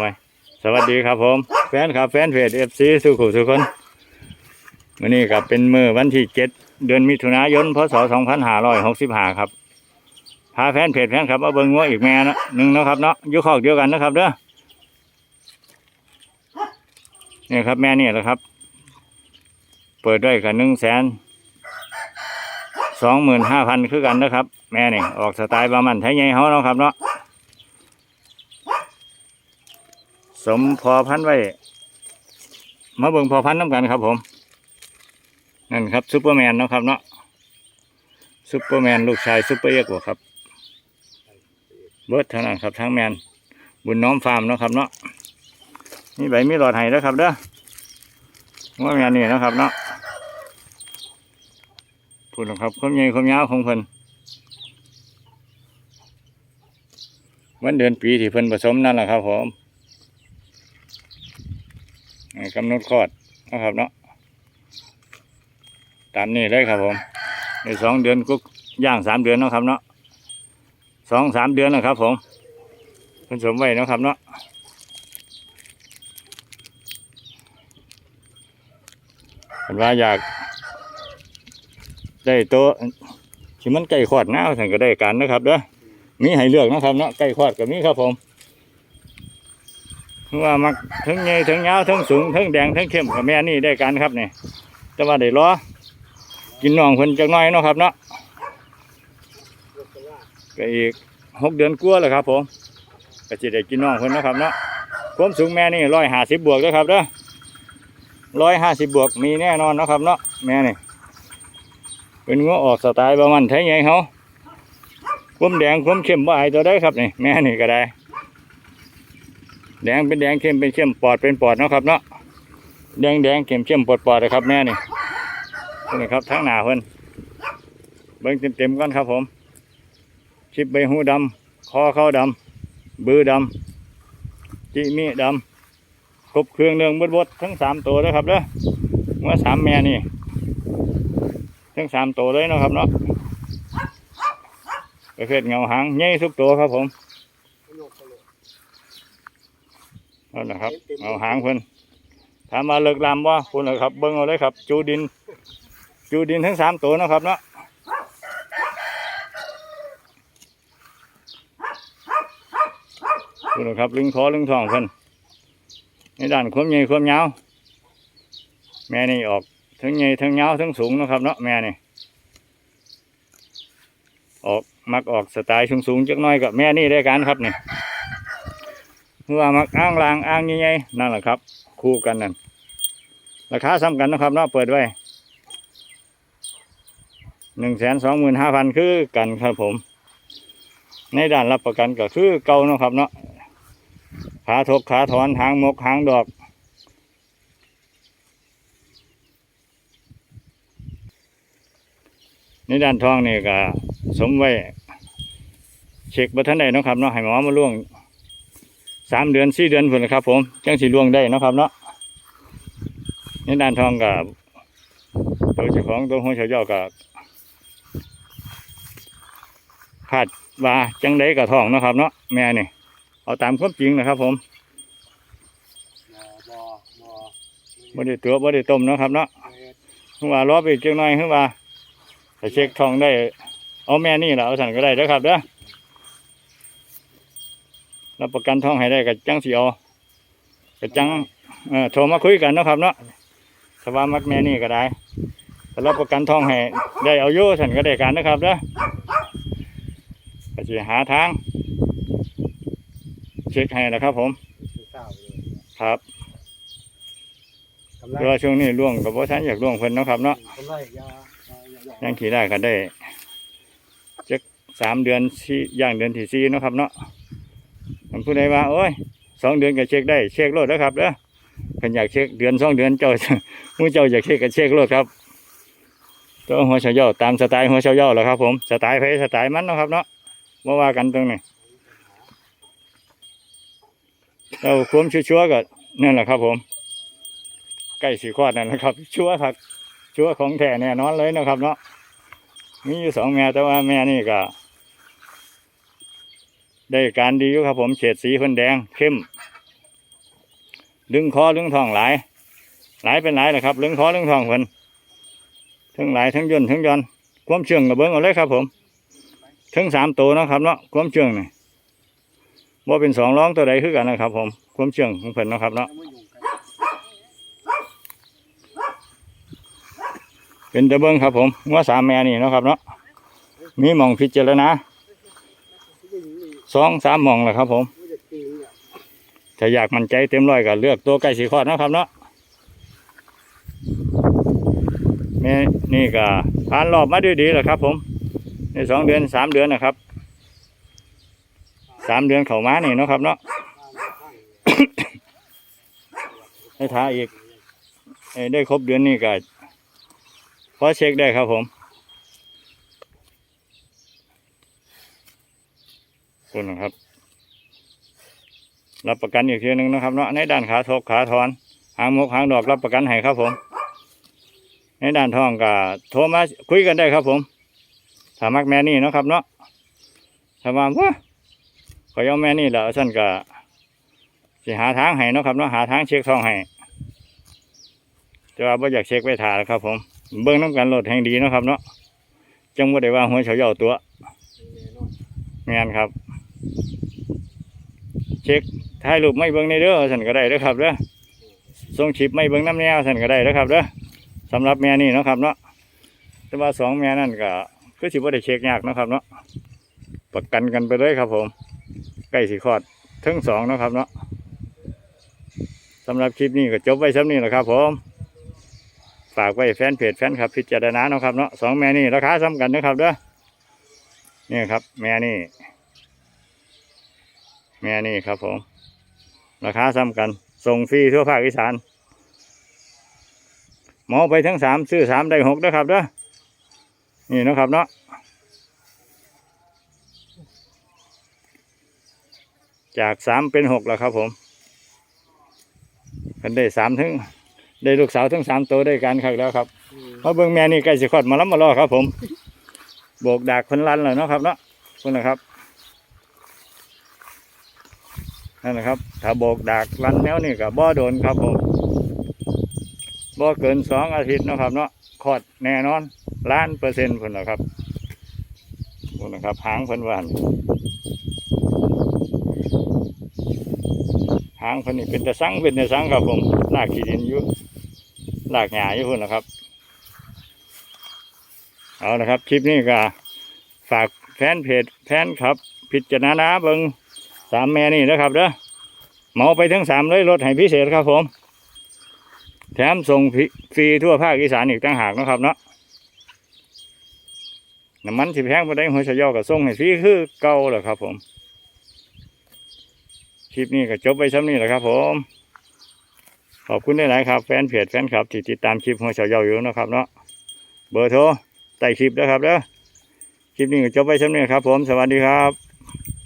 ไว้สวัสดีครับผม แฟนครับแฟนเพจเอฟซีสุขุสุคนวันนี้กับเป็นมือวันที่เจ็ดเดือนมิถุนายนพศสองพันห้าร้อยหกสิบห้าครับพาแฟนเพจแฟนครับมาเบิ้งงัวอีกแม่นะหนึ่งนะครับเนาะยุคอกเดียวกันนะครับเด้อเนี่ยครับแม่เนี่ยแหละครับ เปิดด้วยกันหนึ่งแสนสองหมื่นห้าพันคือกันนะครับ แม่เนี่ยออกสไตล์ประมันไทยใหญ่เขาเนาะครับเนาะ สมพอพันธุ์ไว้ มาเบิ่งพอพันธุ์น้ำกันครับผม นั่นครับซูเปอร์แมนนะครับเนาะซูเปอร์แมนลูกชายซูเปอร์เอ็กซ์บครับ เบิร์ดเท่านั้นครับทั้งแมน บุญน้อมฟาร์มนะครับเนาะมีใบมีหลอดไห้แล้วครับเด้อว่าแมนนี่นะครับเนาะพูดแล้วครับความใหญ่ความยาวของเพิ่นวันเดือนปีที่เพิ่นผสมนั่นแหละครับผม กำหนดคอดนะครับเนาะตามนี้เลยครับผมในสองเดือนกุ๊กย่างสามเดือนนะครับเนาะสองสามเดือนนะครับ ผมเพิ่นสมไว้นะครับเนาะเพิ่นว่าอยากได้โตะที่มันใกล้คลอดนะท่านก็ได้การนะครับเด้อมีให้เลือกนะครับเนาะใกล้คลอดก็มีครับผม ว่ามักทั้งใหญ่ทั้งยาวทั้งสูงทั้งแดงทั้งเข้มกับแม่นี่ได้กันครับนี่แต่ว่าได้รอกินน่องเพิ่นจักน้อยเนาะครับเนาะก็อีกหกเดือนกลัวาแล้วครับ ผมก็จะได้กินน่องเพิ่นนะครับเนาะความสูงแม่นี่ร้อยห้าสิบบวกแล้วครับเด้อร้อยห้าสิบบวกมีแน่นอนนะครับเนาะแม่นี่เป็นงัวออกสไตล์ประมาณไทยใหญ่เขาความแดงความเข้มว่าไอตัวได้ครับนี่แม่นี่ก็ได้ แดงเป็นแดงเข้มเป็นเข้มปอดเป็นปอดเนาะครับเนาะแดงแดงเข้มเข้มปอดปอดนะครับแม่นี่นี่ครับทั้งหนาเพิ่นเบิ้งเต็มเต็มๆก่อนครับผม ชิบใบหูดำคอเข้าดำบือดำจิมีดำครบเครื่องเนืองบดบดทั้งสามตัวเลยครับเด้อเมื่อสามแม่นี่ ทั้งสามตัวเลยนะครับเนาะประเภทเงาหางใหญ่ทุกตัวครับผม นั่นแหละครับ เอาหางเพิ่นถามมาเลิกลำว่าคุณเหรอครับ เบิ้งเอาเลยครับ จูดิน จูดินทั้งสามตัวเนาะครับเนาะคุณเหรอครับลึงคอลึงท้องเพิ่นในด้านความใหญ่ความยาวแม่นี่ออกทั้งใหญ่ทั้งยาวทั้งสูงเนาะครับเนาะแม่นี่ออกมักออกสไตล์สูงๆจักหน้อยกับแม่นี่ได้กันครับนี่ เมื่อมักอ้างลางอ้างใหญ่ๆนั่นแหละครับ คู่กันนั่นราคาซ้ำกันนะครับเนาะเปิดไว้หนึ่งแสนสองหมื่นห้าพันคือกันครับผม ในด้านรับประกันก็คือเก่าเนาะครับเนาะขาทกขาถอนหางมกหางดอก ในด้านทองนี่ก็สมไว้เช็คบัทันได้เนะครับเนาะให้หมอมาล่วง สามเดือนสี่เดือนพุ่นนะครับ ผมจังสีล่วงได้นะครับเนาะในด้านทองกับตัวเจ้าของตัวหัวเฉาเจ้ากับคาดว่าจังไดกับทองนะครับ เนาะแม่นี่เอาตามความจริงนะครับ ผมบ่บ่ได้ตัวบ่ได้ต้มนะครับ เนาะคือว่ารอไปอีกจังหน่อยคือว่าถ้าเช็คทองได้ เอาแม่นี่แหละเอาสั่นก็ได้เด้อครับเด้อ รับประกันทองให้ได้กับจังสีเอากับจังเออโทรมาคุยกันเนาะครับเนาะสว่ามักแม่นี่ก็ได้แต่รับประกันทองให้ได้เอาโย่ฉันก็ได้การนะครับเด้อก็จะหาทาง เช็คให้นะครับ ผมคือเศร้าเลยครับกำไรเพราะว่าช่วงนี้ล่วงกับพ่ท่านอยากล่วงเพิ่นเนาะครับ เนาะกำไรยาอยาอยาย่างขี่ได้ก็ได้จักสามเดือนสี่ย่างเดือนที่สี่เนาะครับเนาะมัน ผู้ใดว่าโอ้ยสองเดือนก็เช็คได้เช็คโลดนะครับเด้อเพิ่นอยากเช็คเดือนสองเดือนเจ้ามื่อเจ้าอยากเช็คก็เช็คโลดครับตัวหัวเฉาเย่าตามสไตล์หัวเฉาเย่าแหละครับ ผมสไตล์ไผสไตล์มันนะครับเนาะมาว่ากันตรงนี้เราความชัวร์ก็นั่นแหละครับผมใกล้สีคลอดนั่นแหละครับ ชัวร์ครับชัวร์ของแท้แน่นอนเลยนะครับ เนาะมีอยู่สองแม่แต่ว่าแม่นี่ก็ ได้การดีอยู่ครับผมเฉดสีเพิ่นแดงเข้ม ดึงคอดึงทองหลาย หลายเป็นหลายนะครับดึงคอดึงทองเพิ่นทั้งหลายทั้งย่นทั้งยอนความเชื่องกับเบิ้งเอาเลยครับผมทั้งสามตัวนะครับเนาะความเชื่องนี่ว่าเป็นสองร้องตัวใดคือกันนะครับ ผมความเชื่องของเพิ่นนะครับเนาะแล้วมาอยู่กันเป็นตะเบิ้งครับผมว่าสามแม่นี่นะครับเนาะมีมองพิจารณาที่จะ สองสามหมองแหละครับ ผมไม่จะตีเนี่ยถ้าอยากมั่นใจเต็มร้อยก็เลือกตัวใกล้สีคลอดเนาะครับเนาะแม่นี่ก็ผ่านรอบมาด้วยดีแหละครับ ผมในสองเดือนสามเดือนนะครับสามเดือนเข้ามานี่เนาะครับ เนาะข้างข้างให้ท้าอีกเอ้ยได้ครบเดือนนี้ก็พอเช็คได้ครับผม คุณนะครับ รับประกันอีกทีหนึ่งนะครับเนาะในด้านขาทกขาทอน หางมกหางดอกรับประกันให้ครับผม ในด้านทองก็โทรมาคุยกันได้ครับผมถามักแม่นี่นะครับ เนาะถ้าว่าขอยเอาแม่นี่แหละฉันก็สิหาทางให้นะครับเนาะหาทางเช็คทองให้แต่ว่าบ่อยากเช็คไปถ่าแล้วครับ ผม เบิ้งน้ำกันโหลดแห่งดีนะครับ เนาะจังบ่ได้ว่าหัวเฉาเหย่าตัวงานครับ เช็คถ่ายรูปไม่เบิ้งในเด้อสันก็ได้เด้อครับเด้อส่งชิปไม่เบิ้งน้ำแนวสันก็ได้เด้อครับเด้อสำหรับแม่นี่นะครับเนาะแต่ว่าสองแม่นั่นก็คือสิบ่ได้เช็คยากนะครับเนาะประกันกันไปเลยครับผมใกล้สิคอดทั้งสองนะครับเนาะสำหรับคลิปนี้ก็จบไว้ซ้ำนี้แหละครับ ผมฝากไว้แฟนเพจแฟนครับพิจารณาเนาะครับเนาะสองแม่นี่ราคาซ้ำกันนะครับเด้อนี่ครับ แม่นี่ แม่นี่ครับผม ราคาซ้ำกัน ส่งฟรีทั่วภาคอีสานหมาไปทั้งสามซื้อสามได้หกนะครับเด้อนี่นะครับเนาะจากสามเป็นหกแล้วครับผมกันได้สามถึงได้ลูกสาวทั้งสามตัวด้กันครับแล้วครับเพราะเบิ่งแม่นี่ใกล้สิคลอดมาแล้วมาล่อครับผม โบกดากคนรันเลยเนาะครับเนาะคุณนะครับ นั่นนะครับ ถ้าโบกดากรันแนวนี่กับบ่โดนครับผมบ่เกินสองอาทิตย์นะครับ เนาะคอดแน่นอนล้านเปอร์เซ็นต์พุ่นนะครับพุ่นนะครับหางเพิ่นวันหางเพิ่นนี่เป็นตะสังเป็นตะสังครับผมลากขี้ดินอยู่ลากหญ้าอยู่พุ่นนะครับ เอาละครับ คลิปนี้ก็ฝากแฟนเพจแฟนครับ พิจารณาเบิง สามแม่นี่นะครับเด้อเหมาไปทั้งสามเลยลดให้พิเศษครับผม แถมส่งฟรีทั่วภาคอีสานอีกต่างหากนะครับเนาะน้ำมันสิแพงไปได้หัวเฉยอกับส่งให้ฟรีคือเก่าแหละครับ ผม คลิปนี้ก็จบไปซ้ำนี้แหละครับ ผม ขอบคุณได้หลายครับ แฟนเพจแฟนคลับที่ติดตามคลิปหัวเฉยออยู่นะครับเนาะเบอร์โทรใต้คลิปนะครับเด้อคลิปนี้ก็จบไปสำนียครับ ผมสวัสดีครับ